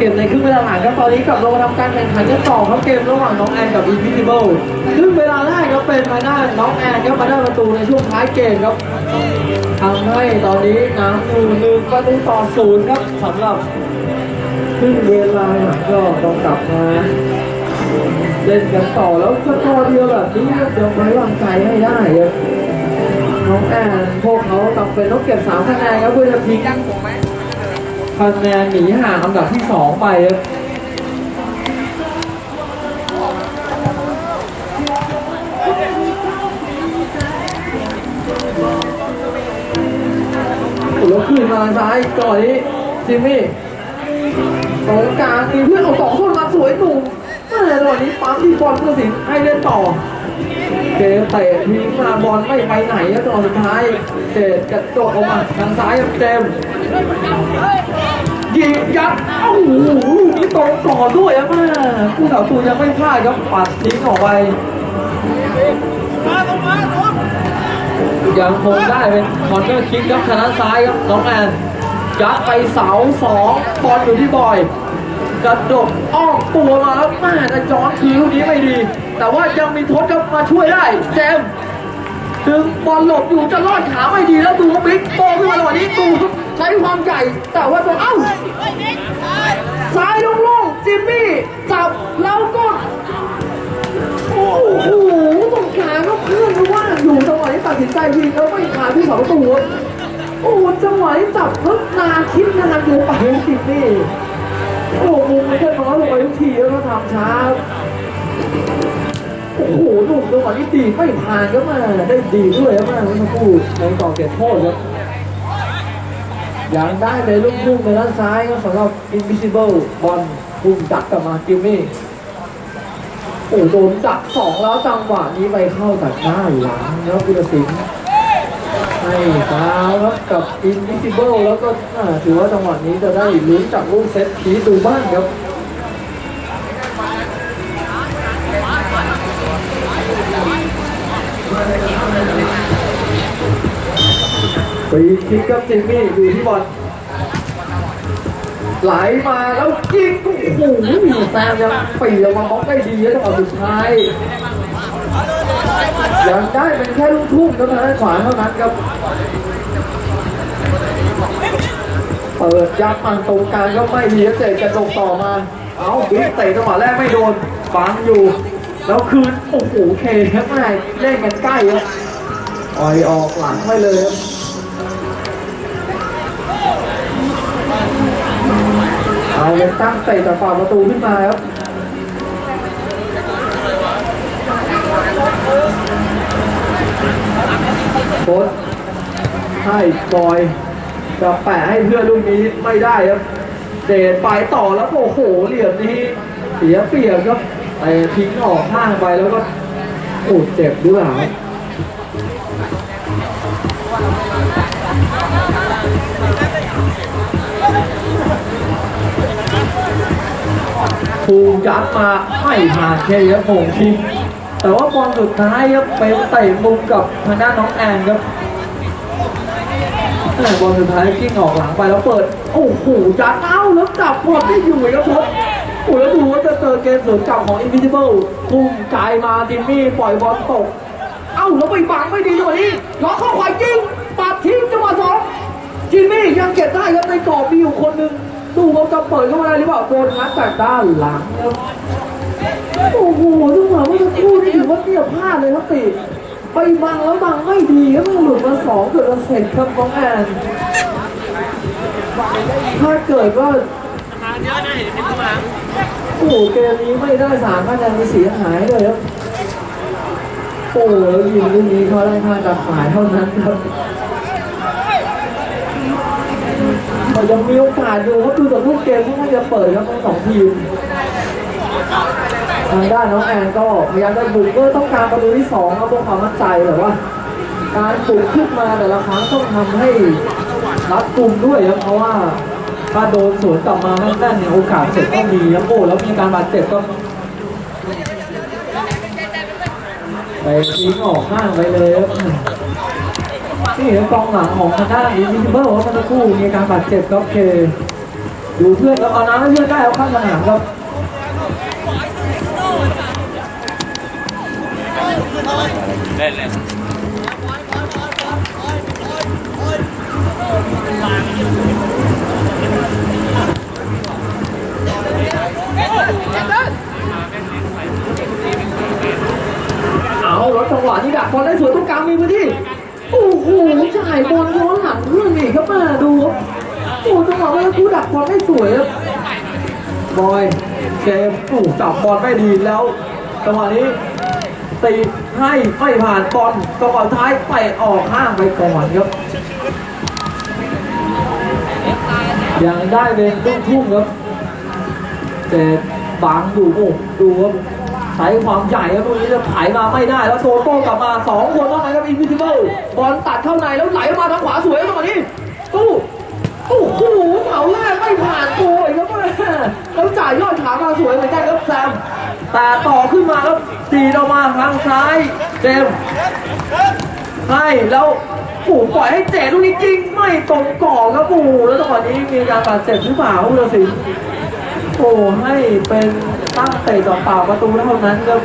เกมในครึ่งเวลาหลังครับตอนนี้กลับเรามาทำการแข่งขันกันต่อครับเกมระหว่างน้องแอนกับ Invisible ครึ่งเวลาแรกครับเป็นมาได้น้องแอนครับมาได้ประตูในช่วงท้ายเกมครับทำให้ตอนนี้น้ำอยู่หนึ่งประตูต่อศูนย์ครับสำหรับครึ่งเวลาหลังก็ต้องกลับมาเล่นกันต่อแล้วสกอร์เดียวแบบนี้เดี๋ยวไว้วางใจให้ได้ครับน้องแอนพวกเขาจำเป็นต้องเก็บสามคะแนนครับเพื่อจะทิ้ง คะแนนหนีห่างอันดับที่สองไปครับแล้วขึ้นมาซ้ายก่อนนี้จิมมี่ตรงกลางมีเพื่อนเอาสองคนมาสวยหนุ่มแม่ตอนนี้ปั๊มที่บอลเพื่อสินให้เล่นต่อ เกมเตะทิ้งมาบอลไม่ไปไหนครับตอนสุดท้ายเจดกระโดดออกมาทางซ้ายครับเจมยิงยัดเอ้าโอ้โหลูกนี้ตรงก่อนด้วยอะแม่ผู้สาวตูยังไม่พลาดครับปัดทิ้งออกไปยังคงได้เป็นคอนเนอร์คิกครับชนะซ้ายครับน้องแอนยัดไปเสาสองบอลอยู่ที่บอย กระโดดอ้อมตัวมาแล้วแม่แต่จอนคือลูกนี้ไม่ดี แต่ว่ายังมีทศครับมาช่วยได้เจมส์ดึงบอลหลบอยู่จะลอดขาไม่ดีแล้วดูว่าบิ๊กโตขึ้นมาจังหวะนี้ดูใช้ความใหญ่แต่ว่าตัวเอ้าซ้ายโล่งจิมมี่จับแล้วก็โอ้โหตรงกลางก็เพื่อนก็ว่าอยู่จังหวะนี้ตัดสินใจยิงแล้วไม่ขาที่สาประตูโอ้จังหวะนี้จับแล้วนานคิดนานอยู่ไปจิมมี่ โอ้โหมุมมันก็น้อยลงไปทุกทีแล้วก็ทำช้า โอ้โหหนุ่มจังหวะนี้ดีไม่ผ่านก็มา ได้ดีด้วยครับมาเมื่อสักครู่ในกองเก็บโทษครับยังได้ในลูกพุ่งในด้านซ้ายครับสำหรับ Invisible บอลพุ่งดักกลับมาจิมมี่โอ้โดนดักสองแล้วจังหวะนี้ไปเข้าจากด้าหลังแล้วกุลสิงห์ ให้ฟาวครับกับ Invisible แล้วก็ถือว่าจังหวะนี้จะได้ลุ้นจากลูกเซตพีดูบ้างครับฟรีคิกครับจิมมี่อยู่ที่บอลไหลมาแล้วยิงโอ้โหแซมยังปีออกมาบล็อกได้ดีแล้วจังหวะสุดท้าย ยังได้เป็นแค่ลูกทุ่งครับทางด้านขวาเท่านั้นครับ เปิดยับอันตรงกลางก็ไม่ดีครับจะดกต่อมา เอาบิ๊กเตะจังหวะแรกไม่โดนฟังอยู่ แล้วคืนโอ้โหเคครับแม่เล่นกันใกล้ครับอ่อยออกหลังไปเลยครับเอาเลยตั้งเตะจากฝั่งประตูขึ้นมาครับ โค้ชให้บอยจะแปะให้เพื่อนลูกนี้ไม่ได้ครับ เดชไปต่อแล้วโอ้โหเหลี่ยมนี้ เสียเปรียบครับแต่ทิ้งออกข้างไปแล้วก็โอ้เจ็บด้วยครับภูมิยัดมาไม่ผ่านเคครับผมที แต่ว่าบอลสุดท้ายครับเป็นเตะมุมกับทางด้านน้องแอนครับบอลสุดท้ายกิ้งออกหลังไปแล้วเปิด โอ้โหยัดเอ้าแล้วจับบอลไม่อยู่ครับผมโอ้แล้วดูว่าจะเจอเกมสวนกลับของ Invisible พุ่งจ่ายมาจิมมี่ปล่อยบอลตก เอ้าแล้วไปบังไม่ดีจังหวะนี้ล็อกเข้าขวาจริงปัดทิ้งจังหวะสองจิมมี่ยังเก็บได้ครับในกรอบมีอยู่คนหนึ่งดูว่าจะเปิดเข้ามาได้หรือเปล่าโดนงัดจากด้านหลังครับ โอ้โหจังหวะเมื่อสักครู่นี่ถือว่าเนี่ยพลาดเลยครับติ ไปบังแล้วบังไม่ดีครับมันหลุดมาสองเกิดมาเสร็จครับของแอนถ้าเกิดว่าโอ้โหเกมนี้ไม่ได้สามคะแนนมีเสียหายเลยครับโอ้โหยิงลูกนี้เขาได้ค่าจะขายเท่านั้นครับเขายังมีโอกาสอยู่ครับดูจากลูกเกมที่น่าจะเปิดครับทั้งสองทีม ทางด้านน้องแอนก็พยายามจะบุกเพื่อต้องการประตูที่สองครับเพื่อความมั่นใจแต่ว่า การปลุกขึ้นมาแต่ละครั้งต้องทำให้รัดกลุ่มด้วยครับเพราะว่าถ้าโดนสวนกลับมาแน่นๆเนี่ยโอกาสเสร็จก็มีครับโอ้แล้วมีการบาดเจ็บก็ไปทิ้งออกข้างไปเลยครับนี่คือกองหลังของทางด้านอินวิเบิลครับเมื่อสักครู่มีการบาดเจ็บครับเคดูเพื่อนครับเอาน้ำให้เพื่อนได้เอาข้างสนามครับ เล่นเลยเอาล้วจังหวะนี้ดักบอลได้สวยตรงกลางมีพื้นที่ โอ้โหจ่ายบอลย้อนหลังเพื่อนอีกครับมาดูครับโอ้จังหวะเมื่อกี้ดักบอลได้สวยครับบอยเกมโอ้จับบอลไม่ดีแล้วจังหวะนี้ ตีให้ไม่ผ่านบอลจังหวะท้ายไปออกข้างไปก่อนครับ ยังได้เป็นลูกทุ่งครับ แต่บังอยู่โอ้ดูครับใช้ความใหญ่ครับตรงนี้จะไถมาไม่ได้ แล้วโตโต้กลับมาสองคนต้องไหนครับอินวิซิเบิลบอลตัดเข้าในแล้วไหลมาทางขวาสวยตรงนี้ตู้โอ้โหเสาแรกไม่ผ่านตัวอีกครับแล้วจ่ายยอดขามาสวยเหมือนกันครับแซม แต่ต่อขึ้นมาแล้วตีออกมาทางซ้ายเจมส์ให้แล้วโอ้ปล่อยให้เจลูกนี้จริงไม่ตรงกรอครับโอ้แล้วจังหวนี้มีการบาดเจ็บหรือเปล่าผู้ตัดสินโอ้ให้เป็นตั้งเตะต่อเปล่าประตูเท่านั้นครับ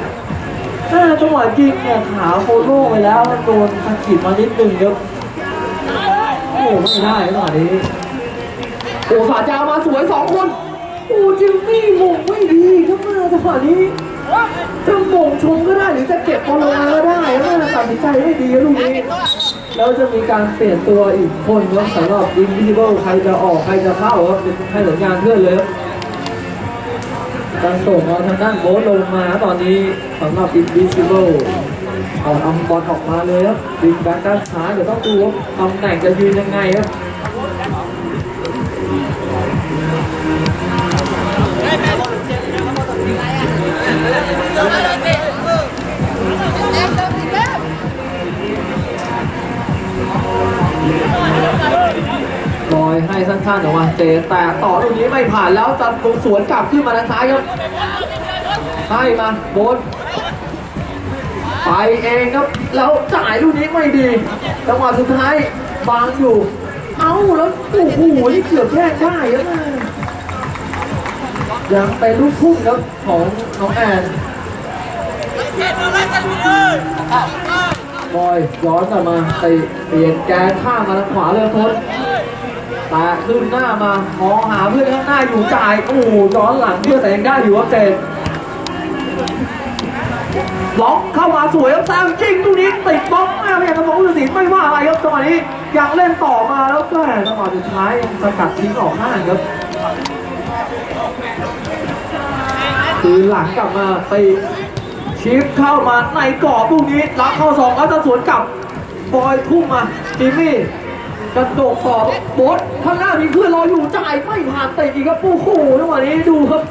ถ้าจังหวะยิงเนี่ยขาโคโล่ไปแล้วโดนสะกิดมานิดนึงครับโอ้ไม่ได้จังหวนี้โอ้สาดยามาสวยสองคน จิมมี่มงไม่ดีครับมาจังหวะนี้จะมงชงก็ได้หรือจะเก็บบอลลงมาก็ได้แม่ตัดสินใจไม่ดีลูกนี้แล้วจะมีการเปลี่ยนตัวอีกคนครับสำหรับ Invisible ใครจะออกใครจะเข้าครับเป็นให้สัญญาณเพื่อนเลยการส่งเอาทางด้านโบลงมาตอนนี้สำหรับ Invisible เอาทำบอลออกมาเลยครับดึงแบ็คด้านซ้ายเดี๋ยวต้องดูว่าตำแหน่งจะยืนยังไงครับ บอยให้สั้นๆออกมาเจแต่ต่อตรงนี้ไม่ผ่านแล้วจะตรงสวนกลับขึ้นมาทางซ้ายครับให้มาโบนไปเองครับแล้วจ่ายลูกนี้ไม่ดีจังหวะสุดท้ายบางอยู่ เอ้าแล้วโอ้โหนี่เกือบแยกได้ครับแม่ ยังเป็นลูกทุ่งครับของน้องแอนบอยย้อนกลับมาตีเปลี่ยนแกนข้ามมาทางขวาเลยทนแต่ขึ้นหน้ามา มองหาเพื่อนข้างหน้าอยู่จ่าย โอ้โหย้อนหลังเพื่อนแต่ยังได้อยู่ครับเจนล็อกเข้ามาสวยครับแซมจริงตรงนี้ติดบล็อกแม่พยายามจะบอกผู้ตัดสินไม่ว่าอะไรครับจังหวะนี้ยังเล่นต่อมาแล้วก็จังหวะสุดท้ายสกัดทิ้งออกข้างครับ คือหลังกลับมาไปชิปเข้ามาในกรอบลูกนี้รับเข้าสองแล้วจะสวนกลับบอยพุ่งมาจิมมี่กระโดดต่อโบสข้างหน้ามีเพื่อนรออยู่จ่ายไม่ผ่านเตะอีกครับโอ้โหจังหวะนี้ดูครับ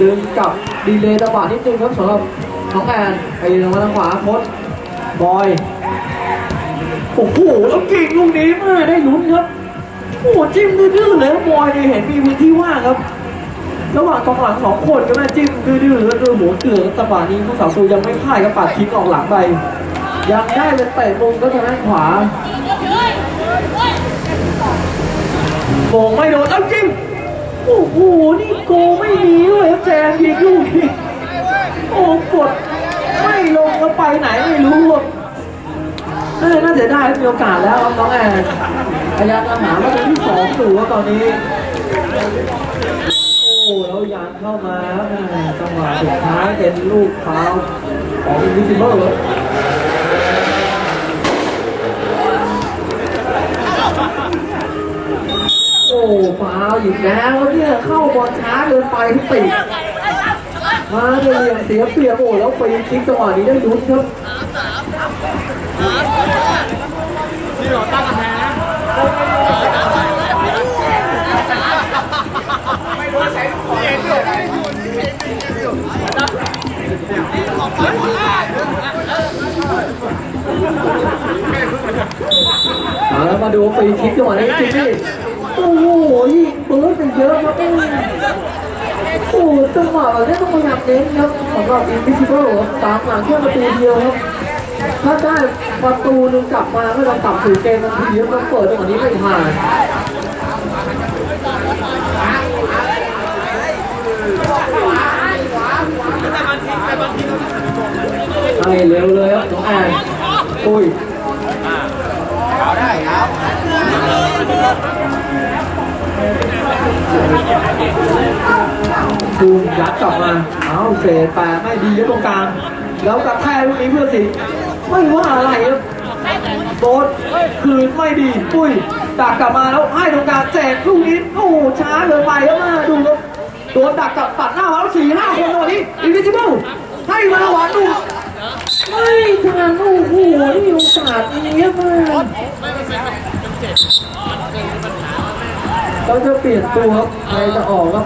ดึงกลับดีเลย์จังหวะนิดนึงครับสำหรับน้องแอนไปลงมาทางขวาโพสบอยโอ้โหแล้วเก่งลูกนี้มากได้ลุ้นครับ โอ้โหจิ้มดื้อๆเลยครับบอยเนี่ยเห็นมีพื้นที่ว่างครับ ระหว่างกองหลังสองคนก็แม่จิ้มดื้อๆแล้วดูหมูเกลือจังหวะนี้ผู้สาวซูยังไม่พลาดครับปัดทิ้งออกหลังไป ยังได้เป็นเตะมุมก็ทางด้านขวาโมงไม่โดนแล้วจิ้มโอ้โห นี่โกไม่มีด้วยครับแจงยิงลูกนี้โอ้กดไม่ลงก็ไปไหนไม่รู้เออน่าเสียดายมีโอกาสแล้วน้องแอน ยายามจะหาว่าเป็นที่สองอยู่ครับตอนนี้ โอ้แล้วยานเข้ามาจังหวะสุดท้ายเป็นลูกฟาวของวิซิเบิลครับโอ้ฟาวอีกแล้วเนี่ยเข้าบอลช้าเกินไปที่ติดมาเรียเสียเปรียบโอ้แล้วฟรีคิกจังหวะนี้ได้ลุ้นครับ เอาแล้วมาดูฟรีคิกจังหวะนี้จริงนี่โอ้โหยิงเบิร์ดไปเยอะครับโอ้โหจังหวะแบบนี้ต้องพยายามเน้นครับสำหรับอินฟิซิเบิลตามหลังแค่ประตูเดียวครับถ้าได้ ประตูหนึงกลับมาก็จะกลับสู่เกมทันทีครับต้องเปิดจังนี้ไม่ผ่านให้เร็วเลยครับน้องแอนอุ้ยซูมยัดกลับมา เอาเศษแปดไม่ดีครับตรงกลาง แล้วกระแทกลูกนี้เพื่อสิ ไม่ว่าอะไรครับโดนคืนไม่ดีปุ้ยดักกลับมาแล้วให้ตรงกลางแจกลูกนี้โอ้ช้าเกินไปครับมาดูครับโดนดักกับตัดหน้ามาแล้วสี่ห้าคนตอนนี้อินวิซิเบิลให้มาหวานดูไม่ทันโอ้โหนี่โอกาสนี้ครับมาเราจะเปลี่ยนตัวครับใครจะออกครับ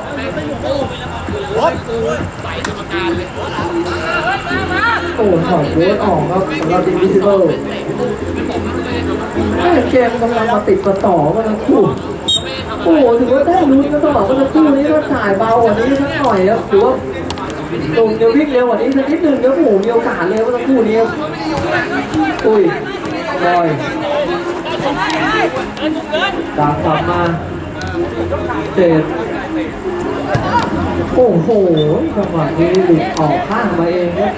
โอ้ถอดเวทออกครับสำหรับ Invisible แม่เกมกำลังมาติดมาต่อมาทั้งคู่โอ้โหถือว่าได้ลุ้นกันตลอดว่าทั้งคู่นี้ก็จ่ายเบากว่านี้สักหน่อยครับถือว่าตรงเดียววิ่งเร็วกว่านี้สักนิดนึงครับโอ้โหมีโอกาสเลยว่าทั้งคู่นี้อุ้ยลอยดาบกลับมาเจ็ด โอ้โหจังหวะนี้หลุดออกข้างมาเองครับ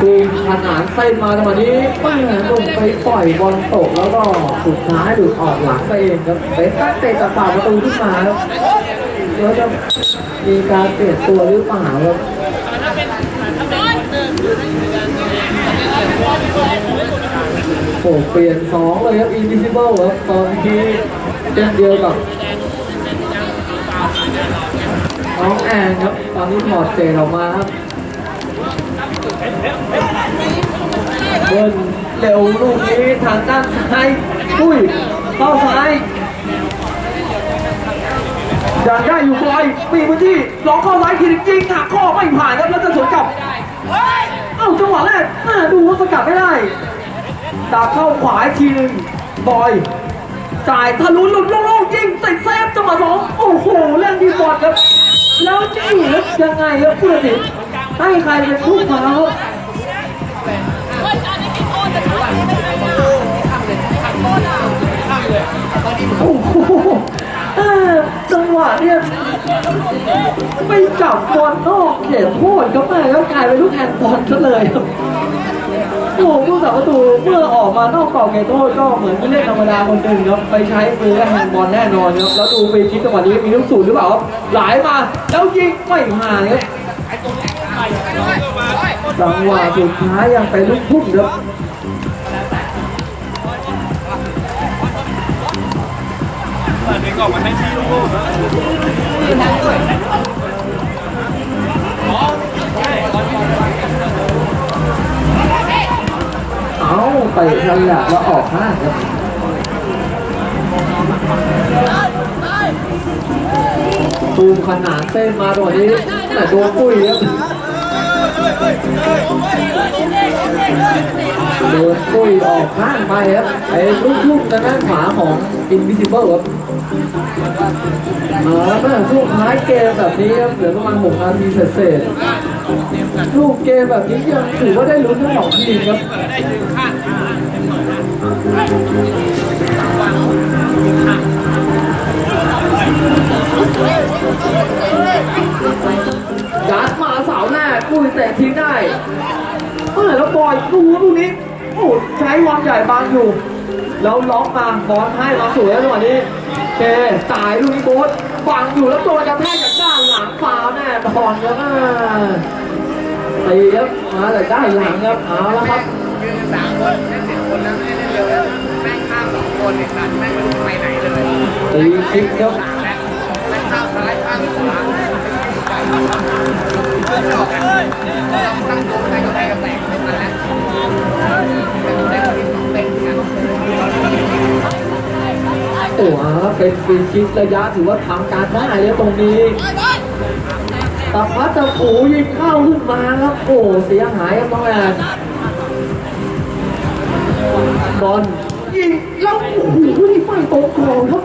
คือขนานเส้นมาจังหวะนี้ป้าลงไปปล่อยบอลตกแล้วก็สุดท้ายหลุดออกหลังไปเองครับเป็นตั้งเตะจากปากประตูขึ้นมาครับแล้วจะมีการเปลี่ยนตัวหรือเปล่าครับ โอ้เปลี่ยนสองเลยครับ Invisible ครับตอนที่เช่นเดียวกับน้องแอนครับ ตอนนี้ถอดเจออกมาครับเบิ้ลเร็วลูกนี้ทางด้านซ้ายอุ้ยเข้าซ้ายยังได้อยู่บอยมีพื้นที่ล็อกเข้าซ้ายทีนึงยิงหักข้อไม่ผ่านครับแล้วจะสวนกลับเอ้าจังหวะแรกน่าดูว่าสกัดไม่ได้ ดาบเข้าขวาอีกทีหนึ่งบอย จ่ายทะลุหลุดโล่งๆยิงติดเซฟจังหวะสองโอ้โหเล่นดีบอลครับ แล้วนี่แล้วยังไงครับผู้ตัดสินให้ใครเป็นผู้ฟาวล์โอ้โหเอ่อจังหวะเนี่ยไปจับบอลนอกเขตโทษครับแม่แล้วกลายเป็นลูกแอนบอลซะเลยครับ โอ้ผู้สาประตูเมื่อออกมานอกกรอบเขตโทษก็เหมือนผู้เล่นธรรมดาคนหนึ่งครับไปใช้มือและแฮนด์บอลแน่นอนครับแล้วดูไปคิดจังหวะนี้มีลูกสูตรหรือเปล่าครับไหลมาแล้วยิงไม่ผ่านครับจังหวะสุดท้ายยังไปลูกพุ่งครับดึงออกมาให้ที่ลูกๆนะ ไปฉลับแล้วออกข้างครับตูมขนาดเส้นมาตรงนี้แต่โดนปุ้ยครับโดนปุ้ยออกข้างไปครับไอ้ลูกทุ่งทางด้านขวาของ Invisible ครับมาแล้วเมื่อช่วงท้ายเกมแบบนี้ครับเหลือประมาณ6นาทีเศษๆลูกเกมแบบนี้ยังถือว่าได้ลุ้นทั้งสองทีมครับ ยัดมาสาวแรกปุ้ยเตะทิ้งได้เมื่อแล้วบอยดูลูกนี้โอ้ใช้วามใหญ่บางอยู่ แล้วล็อกมาบอลให้มาสวยแล้วจังหวะนี้เคจ่ายลูกนี้โบ๊ทบังอยู่แล้วตัวกระแทกจากด้านหลังฟาวแน่บอลครับตีครับมาจากด้านหลังครับเอาแล้วครับยืนสามคนเล่นสิบคนแล้วไม่ได้เล่ เร็วแม่งข้ามสองคนไอ้สัตว์แม่งไม่รู้ไปไหนเลยตีคิกครับสามแล้วแม่งข้ามซ้ายข้ามขวาเพื่อนออกกันตั้งตัวใครก็ใครก็แตกไม่ทันแล้วแต่ได้คนที่สองเต้นกันโอ้โหเป็นฟรีคิกระยะถือว่าทำการได้เลยตรงนี้แต่พัดจะโอ้ยิงเข้าขึ้นมาครับโอ้เสียหายครับน้องแอน บอลยิงแล้วโอ้โหนี่ไม่ตรงกรอบครับ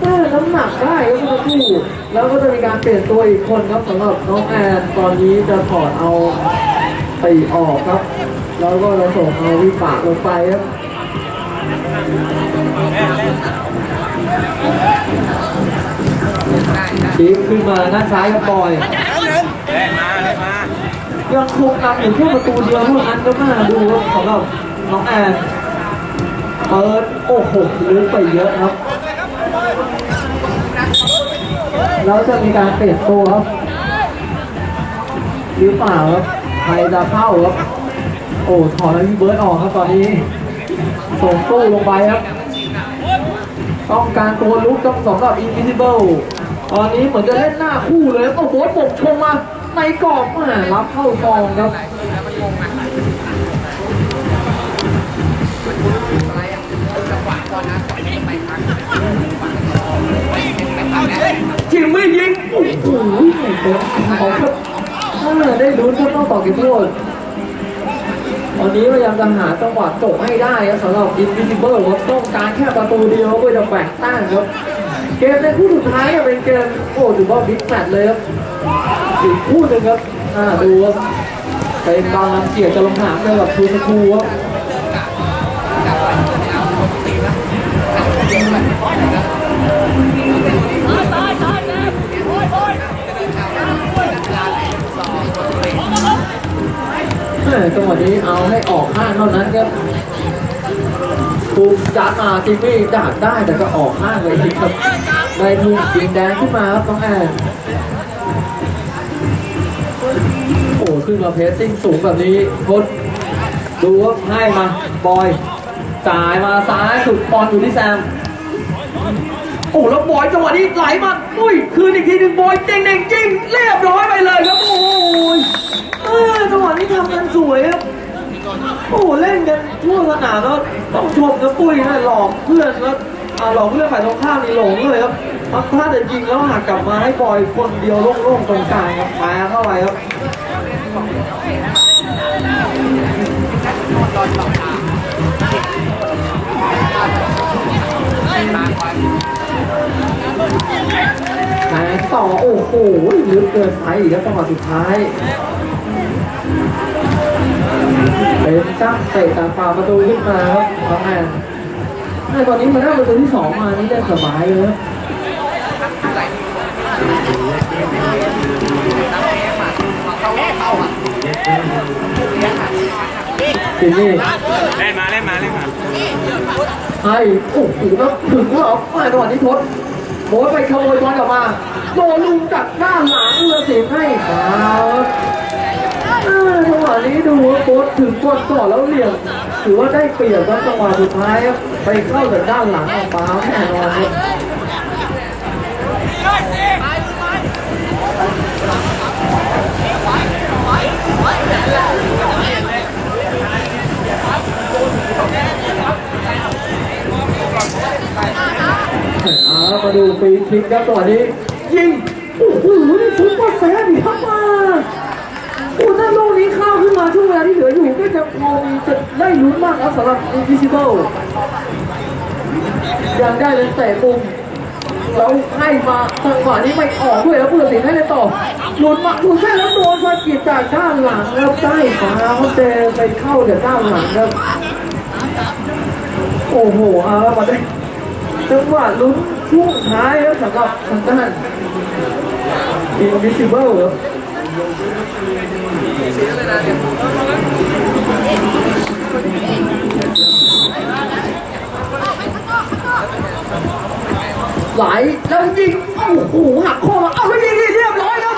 แม่น้ำหนักได้ครับคุณผู้แล้วก็จะมีการเปลี่ยนตัวอีกคนครับสำหรับน้องแอนตอนนี้จะถอดเอาตีออกครับ แล้วก็เราส่งเอาวิปากลงไปครับได้ได้ทีมขึ้นมาด้านซ้ายครับบอยยังคงนำอยู่แค่ประตูเดียวเท่านั้นก็น่าดูครับสำหรับ น้องแอนเปิดโอ้โหลึกไปเยอะครับ แล้วจะมีการเปลี่ยนตัวครับหรือเปล่าครับใครจะเข้าครับโอ้ถอดแล้วพี่เบิร์ดออกครับตอนนี้ส่งตู้ลงไปครับ ต้องการตัวลุกครับสำหรับ Invisible ตอนนี้เหมือนจะเล่นหน้าคู่เลยครับโอ้โหปกชงมาในกรอบแหมารับเข้าซองครับ จะไปพักเป็นไปพักแล้วจิมมี่ยิงโอ้โหไม่เป็นเขาครับถ้าได้ลุ้นก็ต้องต่อเกมโทษตอนนี้พยายามจะหาจังหวะจบให้ได้ครับสำหรับ Invisible ครับต้องการแค่ประตูเดียวเพื่อจะแบ่งต้านครับ เกมในคู่สุดท้ายเนี่ยเป็นเกมโอ้ถือว่าบิ๊กแมตช์เลยครับอีกคู่หนึ่งครับอ่าดูครับเป็นบางเกียรติจะลงสนามเลยกับทูสคูครับ จังหวะนี้เอาให้ออกข้างเท่านั้นครับถูกจัดมาจิมมี่ดักได้แต่ก็ออกข้างเลยทีครับได้มุมยิงแดงขึ้นมาครับน้องแอนโอ้ขึ้นมาเพสซิ่งสูงแบบนี้พดดูว่าให้มา บอยจ่ายมาซ้ายสุดบอลอยู่ที่แซมโอ้แล้วบอยจังหวะนี้ไหลมาอุ้ยคืนอีกทีหนึ่งบอยเด้งเด้งจริงเรียบร้อยไปเลยครับโอ้ย จังหวะนี้ทำกันสวยครับ โอ้เล่นกันทั่วสนามแล้วต้องชมนะปุ้ยนะหลอกเพื่อนแล้วอ่าหลอกเพื่อนฝ่ายตรงข้ามนี่หลงเลยครับทำท่าจะยิงแล้วหักกลับมาให้บอยคนเดียวโล่งๆตรงกลางครับแปาเข้าไปครับต่อมามาไว้แทงต่อโอ้โหลึกเกินไปอีกครับจังหวะสุดท้าย เป็นจ้างเตะตามฝ่าประตูขึ้นมาครับน้องแอนในตอนนี้มาได้ประตูที่สองมานี่ได้สบายเลยครับหลายทีตั้งเอฟอะเข้าเข้าอะเลี้ยงอะทีนี่เล่นมาเล่นมาเล่นมาให้โอ้โหแล้วถึงแล้วมาจังหวะนี้ทศโบทไปขโมยบอลกลับมาโดนลุงจากด้าหลังเรือสิงให้ครับ จังหวะนี้ดูว่าโบทถึงกดก่อนแล้วเหลี่ยมถือว่าได้เปรียบครับจังหวะสุดท้ายครับไปเข้าจากด้านหลังเอาฟาแน่นอนครับเอามาดูฟรีคิกครับตอนนี้ยิงโอ้โหนี่ซุปเปอร์แซฟอีกครับมา อ้ถ้าลูกนี้เข้าขึ้นมาช่วงเวลาที่เหลืออยู่ก็จะพอมีจะได้ลุ้นมากครับสำหรับ Invisible ยังได้เลยเตะมุมแล้วให้มาจังหวะนี้ไม่ออกด้วยแล้วผู้ตัดสินให้เลยต่อหลุดมาถูกแค่แล้วโดนสะกิดจากด้านหลังแล้วได้ฟ้าเขาเจไปเข้าจากด้านหลังครับโอ้โหเอาละมาได้จังหวะลุ้นช่วงท้ายครับสำหรับทางด้าน Invisible ครับ ไหลแล้วยิงโอ้โหหักข้อมาเอาแล้วยิงนี่เรียบร้อยครับ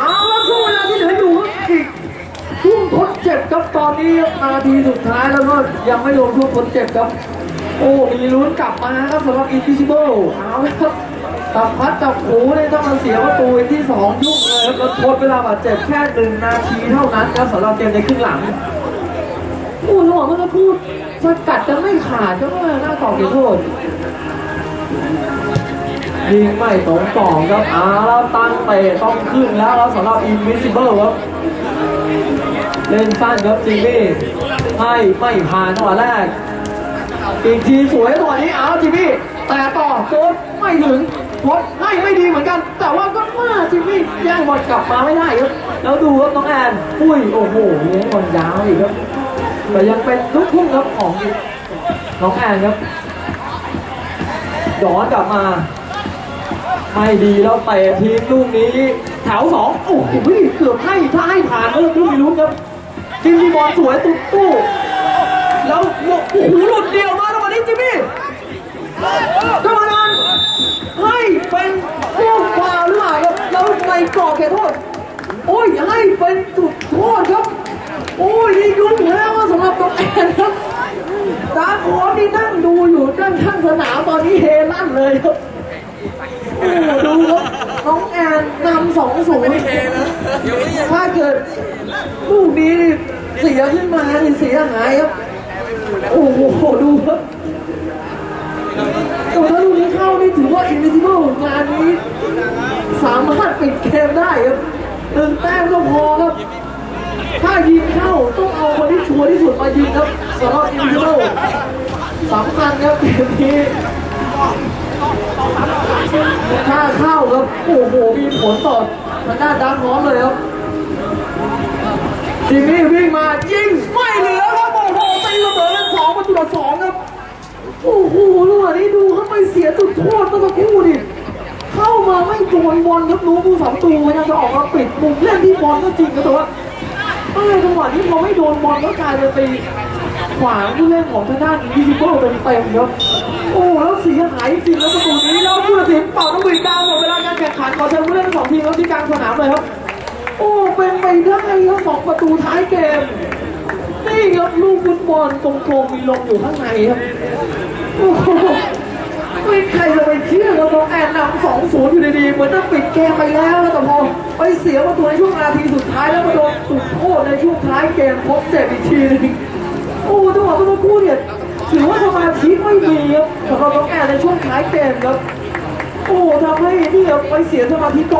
เอาแล้วช่วงเวลาที่เหลืออยู่ครับอีกช่วงทดเจ็บครับตอนนี้นาทีสุดท้ายแล้วก็ยังไม่ลงช่วงทดเจ็บครับ โอ้มีลุ้นกลับมาครับสำหรับ Invisible เอาแล้วครับ ตับพัดจับหูเลยต้องมาเสียประตูที่สองยุ่งเลยครับแล้วทดเวลาบาดเจ็บแค่หนึ่งนาทีเท่านั้นครับสำหรับเกมในครึ่งหลังโอ้หลวงเมื่อสักครู่สกัดจะไม่ขาดก็ว่าหน้าต่อเขตโทษยิงไม่ตรงกรอบครับอาแล้วตั้งเตะต้องขึ้นแล้วครับสำหรับ Invisible ครับเล่นสั้นครับจิมมี่ให้ไม่ผ่านจังหวะแรก อีกทีสวยจังหวะนี้เอาจิมมี่แต่ต่อโค้ดไม่ถึง พดให้ไม่ดีเหมือนกัน แต่ว่าก็มาจิมมี่แย่งบอลกลับมาไม่ได้ครับแล้วดูครับน้องแอนอุ้ยโอ้โหเลี้ยงบอลยาวอีกครับแต่ยังเป็นลูกทุ่งครับของน้องแอนครับย้อนกลับมา ไม่ดีแล้วเตะทีมลูกนี้แถวสองโอ้โหเกือบให้ถ้าให้ผ่านก็ลูกไม่รู้ครับจิมมี่บอลสวยตุ๊บตู้แล้วโอ้โหหลุดเดียวมาแล้ววันนี้จิมมี่ กรอบเขตโทษ โอ้ยให้เป็นจุดโทษครับ โอ้ยนี่ลุ้นแล้วสำหรับตัวแอนครับตาโค้ชนี่นั่งดูอยู่ด้านข้างสนามตอนนี้เฮลั่นเลยครับโอ้ดูครับน้องแอนนำสองศูนย์ถ้าเกิดลูกนี้เสียขึ้นมานี่เสียหายครับ โอ้โหดูครับโอ้ถ้าลูกนี้เข้านี่ถือว่า invisible งานนี้ สามารถปิดเกมได้ครับหนึ่งแต้มก็พอครับ ถ้ายิงเข้าต้องเอาคนที่ชัวร์ที่สุดมายิงครับสำหรับ invisible สำคัญครับเกมนี้ถ้าเข้าครับโอ้โหมีผลต่อทางด้านดังพร้อมเลยครับทีมนี้วิ่งมายิงไม่เหลือครับโอ้โหตีระเบิดเป็นสองประตูต่อสองครับโอ้โหลูกนี้ดูครับไม่เสียจุดโทษเมื่อสักครู่ดิ เข้ามาไม่โดนบอลครับรู้ผู้สามตูพยายามจะออกมาปิดมุมเล่นที่บอลก็จริงนะแต่ว่าเออจังหวะนี้พอไม่โดนบอลแล้วกลายเป็นไปขวางผู้เล่นของทางด้านอินดิซิโก้เต็มๆครับโอ้แล้วเสียหายจริงแล้วประตูนี้แล้วผู้ตัดสินเป่านกหวีดดาวหมดเวลาการแข่งขันขอเชิญผู้เล่นสองทีมครับที่กลางสนามเลยครับ โอ้เป็นไปได้ครับสองประตูท้ายเกมนี่ครับลูกฟุตบอลกลมๆมีลมอยู่ข้างในครับ ไม่ใครจะไปเชื่อเราบน้องแอนนำสองศูนย์อยู่ดีๆ เหมือนจะปิดเกมไปแล้วนะแต่พอไปเสียประตูในช่วงนาทีสุดท้ายแล้วมาโดนสุดโทษในช่วงท้ายเกมพบเจ็บอีกทีหนึงโอ้จังหวะเมื่อสักครู่เนี่ยถือว่าสมาธิไม่มีครับสำหรับน้องแอนในช่วงท้ายเกมครับ โอ้ทำให้นี่ครับไปเสียสมาธิก่อน